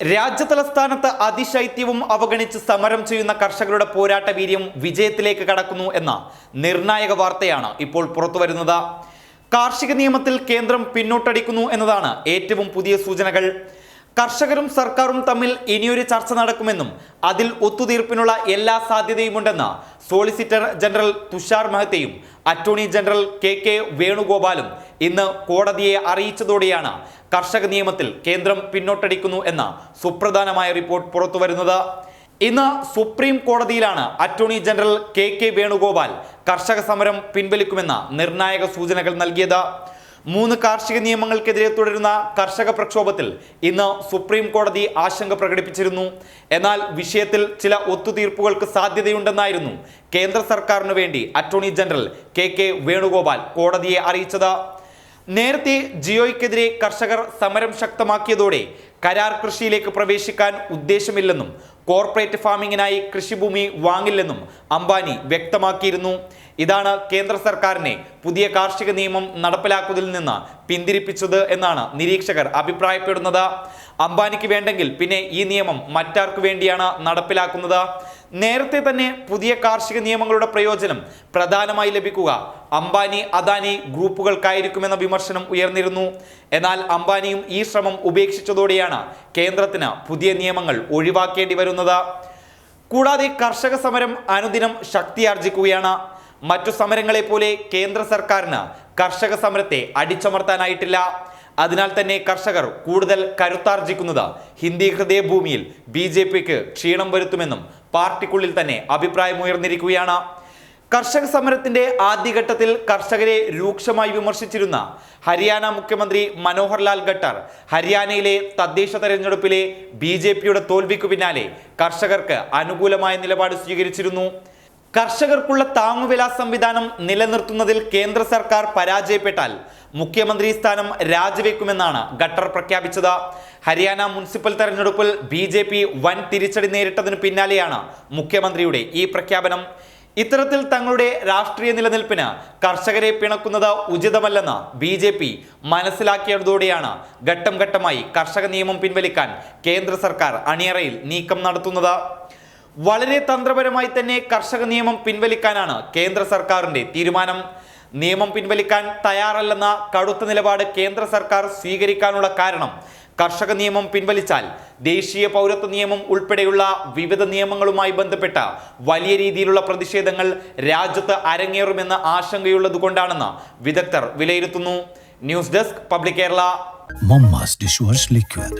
രാജ്യതലസ്ഥാനത്ത് അതിശൈത്യവും അവഗണിച്ച് സമരം ചെയ്യുന്ന കർഷകരുടെ പോരാട്ട വീര്യം വിജയത്തിലേക്ക് കടക്കുന്നു എന്ന നിർണായക വാർത്തയാണ് ഇപ്പോൾ പുറത്തുവരുന്നത്. കാർഷിക നിയമത്തിൽ കേന്ദ്രം പിന്നോട്ടടിക്കുന്നു എന്നതാണ് ഏറ്റവും പുതിയ സൂചനകൾ. കർഷകരും സർക്കാരും തമ്മിൽ ഇനിയൊരു ചർച്ച നടക്കുമെന്നും അതിൽ ഒത്തുതീർപ്പിനുള്ള എല്ലാ സാധ്യതയുമുണ്ടെന്ന് സോളിസിറ്റർ ജനറൽ തുഷാർ മെഹ്തയും അറ്റോർണി ജനറൽ കെ കെ വേണുഗോപാലും ഇന്ന് കോടതിയെ അറിയിച്ചതോടെയാണ് കർഷക നിയമത്തിൽ കേന്ദ്രം പിന്നോട്ടടിക്കുന്നു എന്ന സുപ്രധാനമായ റിപ്പോർട്ട് പുറത്തുവരുന്നത്. ഇന്ന് സുപ്രീം കോടതിയിലാണ് attorney general K K Venugopal കർഷക സമരം പിൻവലിക്കുമെന്ന നിർണായക സൂചനകൾ നൽകിയത്. മൂന്ന് കാർഷിക നിയമങ്ങൾക്കെതിരെ തുടരുന്ന കർഷക പ്രക്ഷോഭത്തിൽ ഇന്ന് സുപ്രീം കോടതി ആശങ്ക പ്രകടിപ്പിച്ചിരുന്നു. എന്നാൽ വിഷയത്തിൽ ചില ഒത്തുതീർപ്പുകൾക്ക് സാധ്യതയുണ്ടെന്നായിരുന്നു കേന്ദ്ര സർക്കാരിനു വേണ്ടി attorney general K K Venugopal കോടതിയെ അറിയിച്ചത്. നേരത്തെ ജിയോയ്ക്കെതിരെ കർഷകർ സമരം ശക്തമാക്കിയതോടെ കരാർ കൃഷിയിലേക്ക് പ്രവേശിക്കാൻ ഉദ്ദേശമില്ലെന്നും കോർപ്പറേറ്റ് ഫാമിങ്ങിനായി കൃഷിഭൂമി വാങ്ങില്ലെന്നും അംബാനി വ്യക്തമാക്കിയിരുന്നു. ഇതാണ് കേന്ദ്ര സർക്കാരിനെ പുതിയ കാർഷിക നിയമം നടപ്പിലാക്കുന്നതിൽ നിന്ന് പിന്തിരിപ്പിച്ചത് എന്നാണ് നിരീക്ഷകർ അഭിപ്രായപ്പെടുന്നത്. അംബാനിക്ക് വേണ്ടെങ്കിൽ പിന്നെ ഈ നിയമം മറ്റാർക്കു വേണ്ടിയാണ് നടപ്പിലാക്കുന്നത്? നേരത്തെ തന്നെ പുതിയ കാർഷിക നിയമങ്ങളുടെ പ്രയോജനം പ്രധാനമായി ലഭിക്കുക. അംബാനി അദാനി ഗ്രൂപ്പുകൾക്കായിരിക്കുമെന്ന വിമർശനം ഉയർന്നിരുന്നു. എന്നാൽ അംബാനിയും ഈ ശ്രമം ഉപേക്ഷിച്ചതോടെയാണ് കേന്ദ്രത്തിന് പുതിയ നിയമങ്ങൾ ഒഴിവാക്കേണ്ടി വരുന്നത്. കൂടാതെ കർഷക സമരം അനുദിനം ശക്തിയാർജിക്കുകയാണ്. മറ്റു സമരങ്ങളെ പോലെ കേന്ദ്ര സർക്കാരിന് കർഷക സമരത്തെ അടിച്ചമർത്താനായിട്ടില്ല. അതിനാൽ തന്നെ കർഷകർ കൂടുതൽ കരുത്താർജിക്കുന്നത് ഹിന്ദി ഹൃദയഭൂമിയിൽ ബി ജെ പിക്ക് ക്ഷീണം വരുത്തുമെന്നും പാർട്ടിക്കുള്ളിൽ തന്നെ അഭിപ്രായമുയർന്നിരിക്കുകയാണ് കർഷക സമരത്തിന്റെ ആദ്യഘട്ടത്തിൽ കർഷകരെ രൂക്ഷമായി വിമർശിച്ചിരുന്ന ഹരിയാന മുഖ്യമന്ത്രി മനോഹർ ലാൽ ഖട്ടർ ഹരിയാനയിലെ തദ്ദേശ തെരഞ്ഞെടുപ്പിലെ ബി ജെ പിയുടെ തോൽവിക്കു പിന്നാലെ കർഷകർക്ക് അനുകൂലമായ നിലപാട് സ്വീകരിച്ചിരുന്നു. കർഷകർക്കുള്ള താങ്ങുവില സംവിധാനം നിലനിർത്തുന്നതിൽ കേന്ദ്ര സർക്കാർ പരാജയപ്പെട്ടാൽ മുഖ്യമന്ത്രി സ്ഥാനം രാജിവെക്കുമെന്നാണ് ഖട്ടർ പ്രഖ്യാപിച്ചത്. ഹരിയാന മുനിസിപ്പൽ തെരഞ്ഞെടുപ്പിൽ ബി ജെ പി വൻ തിരിച്ചടി നേരിട്ടതിന് പിന്നാലെയാണ് മുഖ്യമന്ത്രിയുടെ ഈ പ്രഖ്യാപനം. ഇത്തരത്തിൽ തങ്ങളുടെ രാഷ്ട്രീയ നിലനിൽപ്പിന് കർഷകരെ പിണക്കുന്നത് ഉചിതമല്ലെന്ന് ബി ജെ പി മനസ്സിലാക്കിയതോടെയാണ് ഘട്ടം ഘട്ടമായി കർഷക നിയമം പിൻവലിക്കാൻ കേന്ദ്ര സർക്കാർ അണിയറയിൽ നീക്കം നടത്തുന്നത്. വളരെ തന്ത്രപരമായി തന്നെ കർഷക നിയമം പിൻവലിക്കാനാണ് കേന്ദ്ര സർക്കാരിന്റെ തീരുമാനം. നിയമം പിൻവലിക്കാൻ തയ്യാറല്ലെന്ന കടുത്ത നിലപാട് കേന്ദ്ര സർക്കാർ സ്വീകരിക്കാനുള്ള കാരണം കർഷക നിയമം പിൻവലിച്ചാൽ ദേശീയ പൗരത്വ നിയമം ഉൾപ്പെടെയുള്ള വിവിധ നിയമങ്ങളുമായി ബന്ധപ്പെട്ട വലിയ രീതിയിലുള്ള പ്രതിഷേധങ്ങൾ രാജ്യത്ത് അരങ്ങേറുമെന്ന ആശങ്കയുള്ളതുകൊണ്ടാണെന്ന് വിദഗ്ധർ വിലയിരുത്തുന്നു. News desk public Kerala. Momma's dishwash liquid.